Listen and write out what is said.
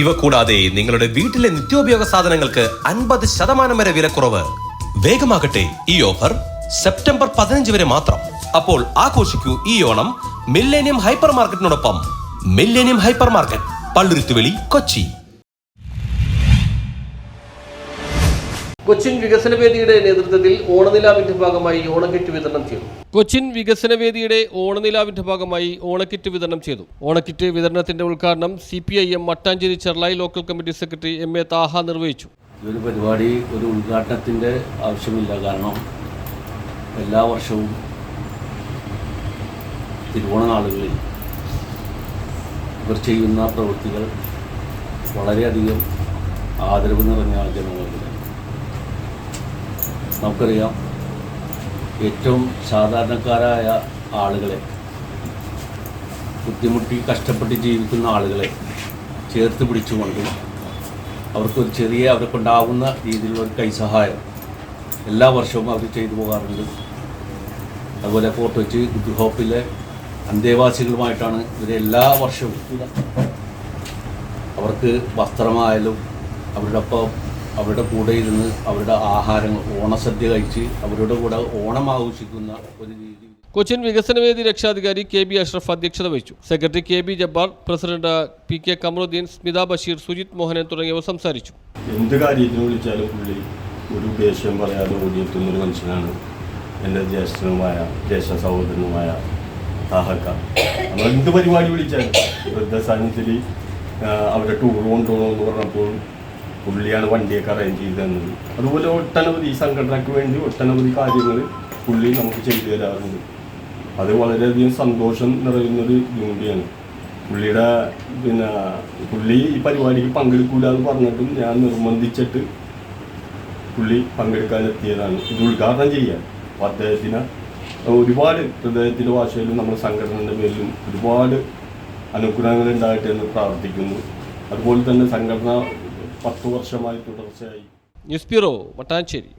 ഇവ കൂടാതെ നിങ്ങളുടെ വീട്ടിലെ നിത്യോപയോഗ സാധനങ്ങൾക്ക് അൻപത് ശതമാനം വരെ വിലക്കുറവ്. വേഗമാകട്ടെ ഈ ഓഫർ സെപ്റ്റംബർ പതിനഞ്ച് വരെ മാത്രം. അപ്പോൾ ആഘോഷിക്കൂ ഈ Onam millennium hyper മാർക്കറ്റിനോടൊപ്പം millennium hyper market Palluruthuveli Kochi. Cochin വികസന വേദിയുടെ നേതൃത്വത്തിൽ ഓണനിലാവിന്റെ ഭാഗമായി ഓണക്കിറ്റ് വിതരണം ചെയ്തു. കൊച്ചിൻ വികസന വേദിയുടെ ഓണനിലാവിന്റെ ഭാഗമായി ഓണക്കിറ്റ് വിതരണം ചെയ്തു. ഓണക്കിറ്റ് വിതരണത്തിന്റെ ഉദ്ഘാടനം C P I M Mattancherry Cherlayi local committee secretary M A Thaha നിർവഹിച്ചു. ഈ ഒരു പരിപാടി ഒരു ഉദ്ഘാടനത്തിന്റെ ആവശ്യമില്ല. കാരണം എല്ലാ വർഷവും തിരുവോണ നാളുകളിൽ ഇവർ ചെയ്യുന്ന പ്രവൃത്തികൾ വളരെയധികം ആദരവ് നിറഞ്ഞ ജനങ്ങൾക്ക് നമുക്കറിയാം ഏറ്റവും സാധാരണക്കാരായ ആളുകളെ ബുദ്ധിമുട്ടി കഷ്ടപ്പെട്ട് ജീവിക്കുന്ന ആളുകളെ ചേർത്ത് പിടിച്ചുകൊണ്ടും അവർക്കൊരു ചെറിയ അവരെ രീതിയിലുള്ള ഒരു കൈസഹായം എല്ലാ വർഷവും അവർ ചെയ്തു പോകാറുണ്ട്. അതുപോലെ ഫോർട്ട് വെച്ച് ഗുഡ് ഹോപ്പിലെ അന്തേവാസികളുമായിട്ടാണ് ഇവർ എല്ലാ വർഷവും. അവർക്ക് വസ്ത്രമായാലും അവരുടെ ഒപ്പം അവരുടെ കൂടെ ഇരുന്ന് അവരുടെ ആഹാരങ്ങൾ ഓണസദ്യ കഴിച്ച് അവരുടെ കൂടെ ഓണം ആഘോഷിക്കുന്ന ഒരു രീതി. കൊച്ചിൻ വികസനവേദി രക്ഷാധികാരി കെ ബി അഷ്റഫ് അധ്യക്ഷത വഹിച്ചു. Secretary K B Jabbar president P K Kamaruddin Smitha Basheer Sujith Mohanan തുടങ്ങിയവർ സംസാരിച്ചു. എന്ത് കാര്യത്തിന് വിളിച്ചാലും പുള്ളി ഒരു ദേഷ്യം പറയാതെ ഓടിയെത്തുന്ന ഒരു മനുഷ്യനാണ്. എന്റെ ജ്യേഷ്ഠനുമായ ജ്യേഷ്ഠ സഹോദരനുമായ താഹക്ക. നമ്മൾ എന്ത് പരിപാടി വിളിച്ചാലും വൃദ്ധസാന്നിധ്യത്തിൽ അവരുടെ ടൂർ കൊണ്ടുപോകണമെന്ന് പറഞ്ഞപ്പോൾ പുള്ളിയാണ് വണ്ടിയൊക്കെ അറേഞ്ച് ചെയ്ത് തന്നത്. അതുപോലെ ഒട്ടനവധി ഈ സംഘടനയ്ക്ക് വേണ്ടി ഒട്ടനവധി കാര്യങ്ങൾ പുള്ളി നമുക്ക് ചെയ്തു തരാറുണ്ട്. അത് വളരെയധികം സന്തോഷം നിറയുന്നൊരു കൂടിയാണ് പുള്ളിയുടെ പിന്നെ പുള്ളി ഈ പരിപാടിക്ക് പങ്കെടുക്കൂല എന്ന് പറഞ്ഞിട്ടും ഞാൻ നിർബന്ധിച്ചിട്ട് പുള്ളി പങ്കെടുക്കാൻ എത്തിയതാണ്. ഇത് ഉദ്ഘാടനം ചെയ്യാൻ. അപ്പോൾ അദ്ദേഹത്തിന് ഒരുപാട് ഹൃദയത്തിന്റെ ഭാഷയിലും നമ്മുടെ സംഘടനയുടെ പേരിലും ഒരുപാട് അനുഗ്രഹങ്ങൾ ഉണ്ടാകട്ടെ എന്ന് പ്രാർത്ഥിക്കുന്നു. അതുപോലെ തന്നെ സംഘടന പത്ത് വർഷമായി തുടർച്ചയായി. News bureau Mattancherry